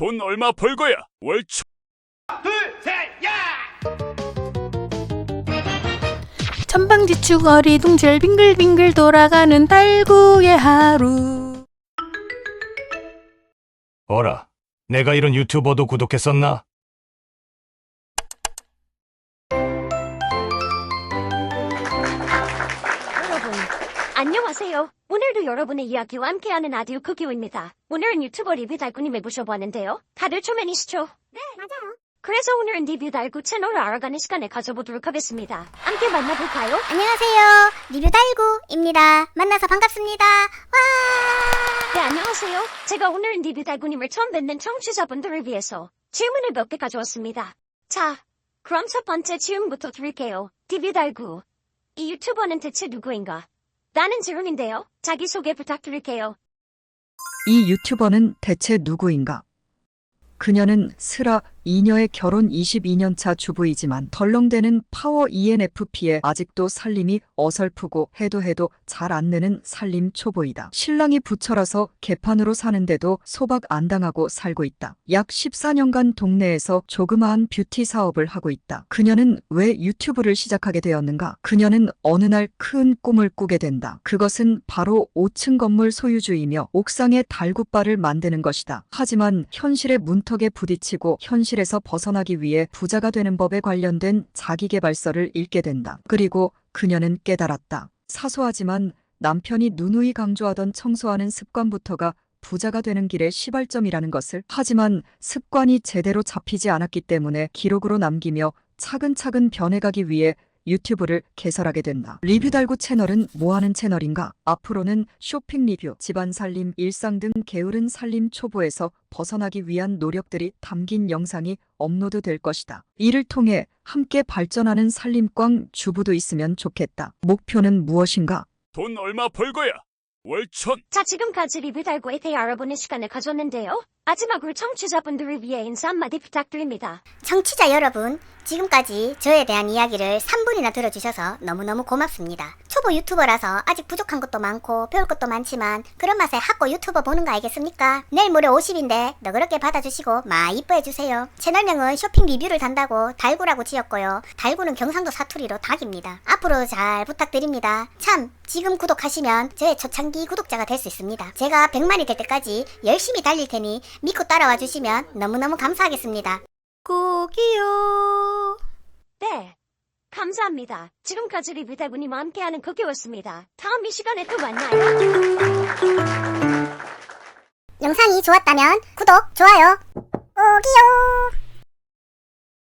돈 얼마 벌 거야? 월초 천방지축 어리둥절 빙글빙글 돌아가는 달구의 하루 어라, 내가 이런 유튜버도 구독했었나? 안녕하세요. 오늘도 여러분의 이야기와 함께하는 아디오 쿠키오입니다. 오늘은 유튜버 리뷰 달구님을 모셔보았는데요. 다들 초면이시죠? 네, 맞아요. 그래서 오늘은 리뷰 달구 채널을 알아가는 시간을 가져보도록 하겠습니다. 함께 만나볼까요? 안녕하세요. 리뷰 달구입니다. 만나서 반갑습니다. 와! 네, 안녕하세요. 제가 오늘은 리뷰 달구님을 처음 뵙는 청취자분들을 위해서 질문을 몇 개 가져왔습니다. 자, 그럼 첫 번째 질문부터 드릴게요. 리뷰 달구. 이 유튜버는 대체 누구인가? 나는 질문인데요. 자기소개 부탁드릴게요. 이 유튜버는 대체 누구인가? 그녀는 스라 이녀의 결혼 22년 차 주부이지만 덜렁대는 파워 ENFP에 아직도 살림이 어설프고 해도 해도 잘 안 느는 살림 초보이다. 신랑이 부처라서 개판으로 사는데도 소박 안 당하고 살고 있다. 약 14년간 동네에서 조그마한 뷰티 사업을 하고 있다. 그녀는 왜 유튜브를 시작하게 되었는가? 그녀는 어느 날 큰 꿈을 꾸게 된다. 그것은 바로 5층 건물 소유주이며 옥상에 달굿바를 만드는 것이다. 하지만 현실의 문턱에 부딪히고 현실 에서 벗어나기 위해 부자가 되는 법에 관련된 자기계발서를 읽게 된다. 그리고 그녀는 깨달았다. 사소하지만 남편이 누누이 강조하던 청소하는 습관부터가 부자가 되는 길의 시발점이라는 것을 하지만 습관이 제대로 잡히지 않았기 때문에 기록으로 남기며 차근차근 변해가기 위해 유튜브를 개설하게 된다. 리뷰 달고 채널은 뭐하는 채널인가? 앞으로는 쇼핑 리뷰, 집안 살림, 일상 등 게으른 살림 초보에서 벗어나기 위한 노력들이 담긴 영상이 업로드 될 것이다. 이를 통해 함께 발전하는 살림꽝 주부도 있으면 좋겠다. 목표는 무엇인가? 돈 얼마 벌 거야? 월천 자, 지금까지 리뷰 달고에 대해 알아보는 시간을 가졌는데요. 마지막으로 청취자분들을 위해 인사 한마디 부탁드립니다. 청취자 여러분, 지금까지 저에 대한 이야기를 3분이나 들어주셔서 너무너무 고맙습니다. 초보 유튜버라서 아직 부족한 것도 많고 배울 것도 많지만 그런 맛에 학고 유튜버 보는 거 알겠습니까? 내일 모레 50인데 너그럽게 받아주시고 마 이뻐해주세요. 채널명은 쇼핑 리뷰를 단다고 달구라고 지었고요. 달구는 경상도 사투리로 닭입니다. 앞으로 잘 부탁드립니다. 참, 지금 구독하시면 저의 초창기 구독자가 될 수 있습니다. 제가 100만이 될 때까지 열심히 달릴 테니 믿고 따라와 주시면 너무너무 감사하겠습니다. 꼭이요 네. 감사합니다. 지금까지 리뷰 달구님과 함께하는 쿠키였습니다. 다음 이 시간에 또 만나요. 영상이 좋았다면 구독, 좋아요, 꼭이요.